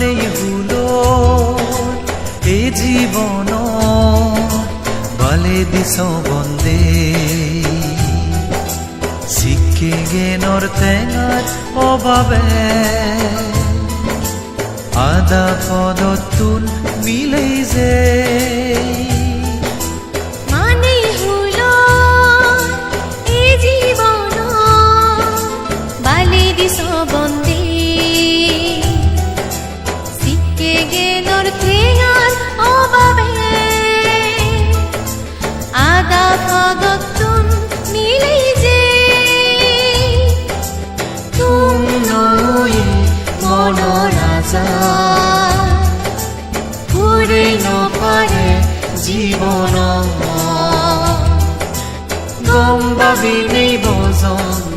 মানে হলো এ জীবন বলে দিস বন্দে। শিখে গেনর তেঙার অভাবে আদা পদতুন মিলেই যে জীবন গম ভাবিনি বজন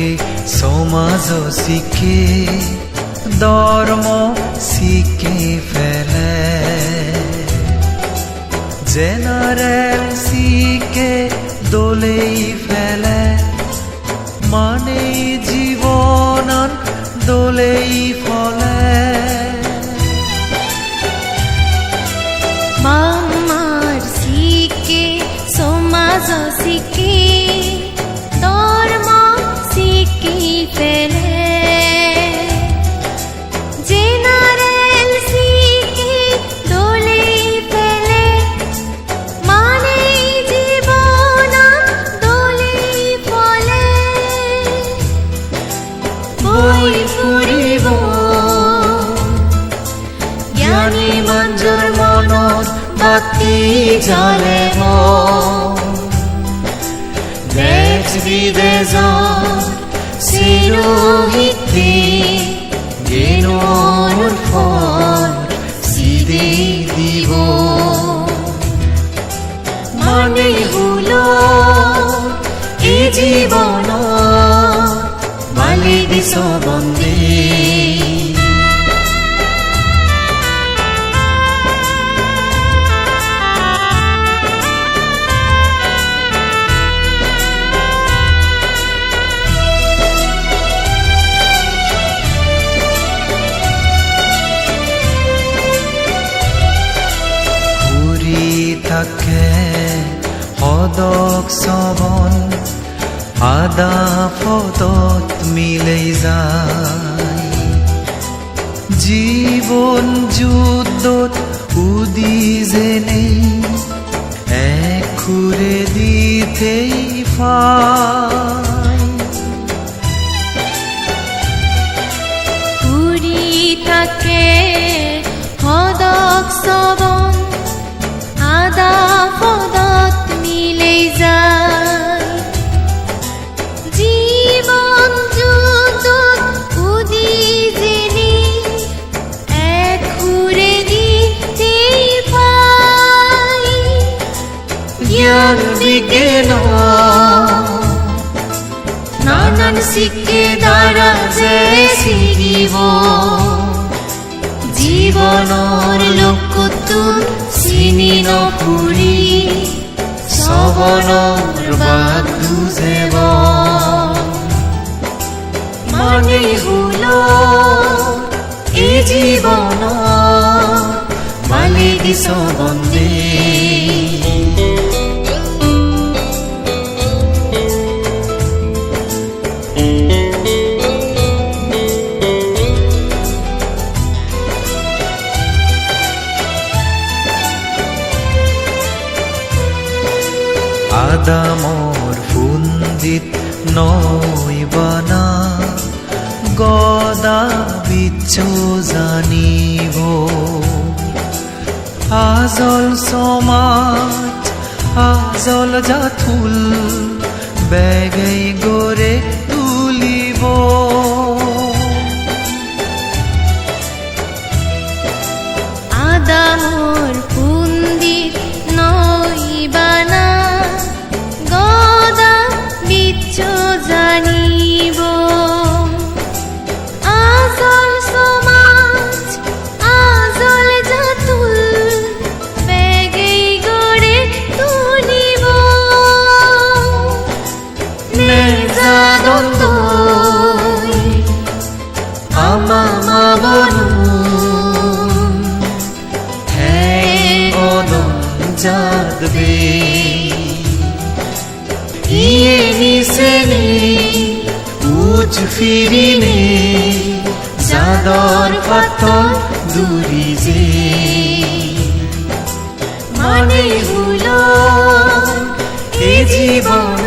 শিখে সমাজ শিখে ধর্ম শিখে ফেলে। জেনারেল শিখে, দোলেই ফেলে। মানে জীবন দোলেই ফলে। মামার সিকে সমাজ সিকে জ্ঞানী মঞ্জুর মনত বাতি জ্বলে দেশ বিদেশ চিৰোহিতি জ্ঞানৰ ফল চিদি দিব। মানে হলো এই জীবন বালি দিছ চবন আদা ফদত মিলেই যায়। জীৱন যুদ্ধত উদি যেনে এক খুৰে দিতেই পুরি থাকে হদক সবন বিজ্ঞান নানান শিক্ষে দ্বারা যে শিখিব জীবনৰ লক্ষ্যটো চিনি নপুৰি সবনৰ বাদ দুজেব মানে হলো এই জীৱন মালি দিছ বন্দে আদামৰ ফুন্দিত নৈবানা গদা বিচ্ছু জানিব। আজল সমাজ আজল জাথুল বেগে গড়ে ফিরিনে জাদর পাথর দূরি যে। মানে হলো এ জীবন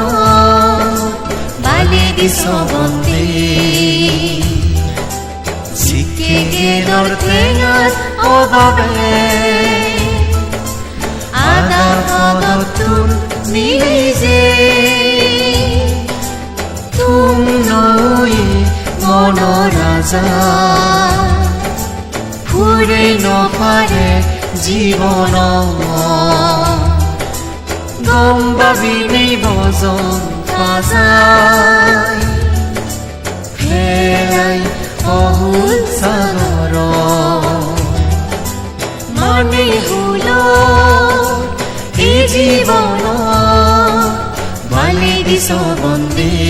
বালে দিস বন্দে শিখে গেলর ঠেঙার অভাবে। আদা পদতুল নিজে তুম রাজা ফুৰে নপাৰে জীৱন গম পাবিনি ভজন পাজাই ফেৰাই অহুল সাগৰ মানে হলো এই জীৱন বালি দিছ বন্দী